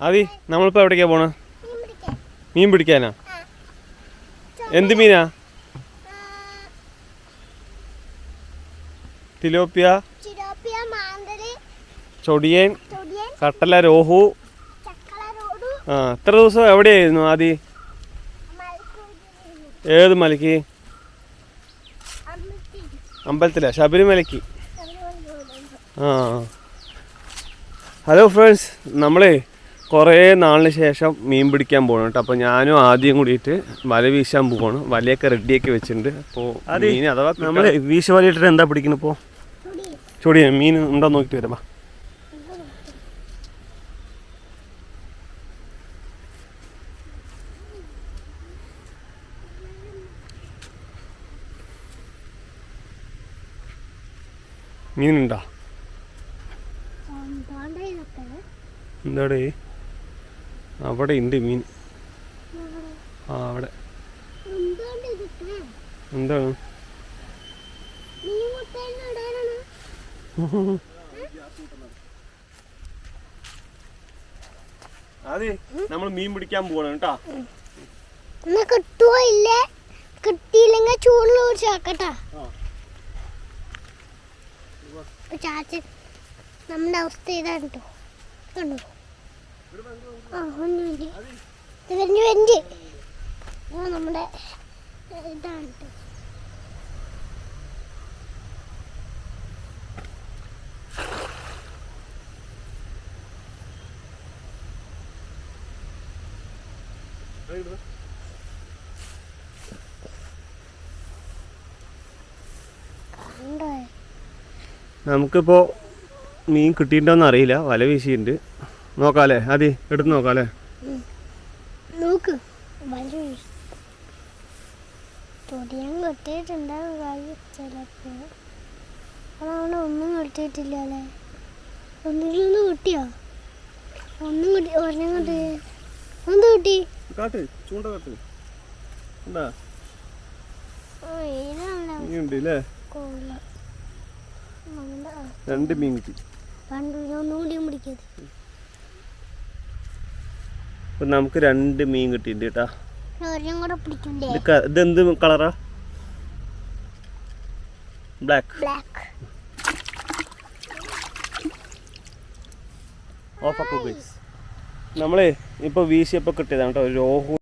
ആദി നമ്മളിപ്പോൾ എവിടേക്കാ പോണ? മീൻ പിടിക്കാനാ? എന്ത് മീനാ? തിലോപ്പിയ ചൊടിയൻ കട്ടല രോഹു. ആ എത്ര ദിവസം എവിടെയായിരുന്നു ആദി? ഏത് മലയ്ക്ക് അമ്പലത്തിലാ ശബരിമലയ്ക്ക് ആ. ഹലോ ഫ്രണ്ട്സ് നമ്മളേ കുറേ നാളിന് ശേഷം മീൻ പിടിക്കാൻ പോകണം കേട്ടോ. അപ്പോൾ ഞാനും ആദ്യം കൂടിയിട്ട് വല വീശാൻ പോവാണ്. വലയൊക്കെ റെഡിയാക്കി വെച്ചിട്ടുണ്ട്. അപ്പോൾ മീൻ അഥവാ നമ്മൾ വീശ വല ഇട്ടിട്ട് എന്താ പിടിക്കണം ഇപ്പോൾ ചൊടിയ മീൻ ഉണ്ടോ നോക്കിയിട്ട് വരാം. മീനുണ്ടോ എന്താടേ? അവിടെ ഉണ്ട് മീൻ. ആ അവിടെ. എന്താണ് അതെ നമ്മൾ മീൻ പിടിക്കാൻ പോകണം കേട്ടോ. എന്നാ കിട്ടുവോ ഇല്ലേ? കിട്ടിയില്ലെങ്കിൽ ചൂടിൽ ചാച്ചൻ നമ്മുടെ അവസ്ഥ ഇതാണ് കേട്ടോ കണ്ടോ? വരിഞ്ഞ് ആ നമ്മുടെ ഇതാണ്. ട്ടോ. കണ്ടോ നമുക്കിപ്പോൾ മീൻ കിട്ടിയിട്ടുണ്ടോന്ന് അറിയില്ല. വല വീശിയിട്ടുണ്ട് നോക്കാല്ലേ? അതി എടുത്ത് നോക്കാലേ നോക്ക്. കിട്ടിയിട്ടുണ്ടാവും കാര്യം അതവിടെ ഒന്നും കിട്ടിയിട്ടില്ല അല്ലേ ഒന്നിലൊന്ന് കിട്ടിയോ? ഒന്നും കിട്ടി ഒരെണ്ണം കിട്ടി. എന്ത് കിട്ടി? കാട്ട് ചൂണ്ട കാട്ട്. ഉണ്ടാ? ആ, ഇതാണല്ലോ മീൻ ഉണ്ട് അല്ലേ കൊള്ളാം. നമ്മുടെ ആ, രണ്ട് മീൻ കിട്ടി. ഒന്നും കൂടി പിടിക്കത് അപ്പം നമുക്ക് രണ്ട് മീൻ കിട്ടിയിട്ടുണ്ട് കേട്ടാ. ഒരെണ്ണം കൂടെ പിടിക്കണ്ടേ? ഇത് ക- ഇതെന്ത് കളറാ? ബ്ലാക്ക് ബ്ലാക്ക് ഓഫ് നമ്മളെ ഇപ്പോൾ വീശിയപ്പോൾ കിട്ടിയതാണ് കേട്ടോ. രോഹു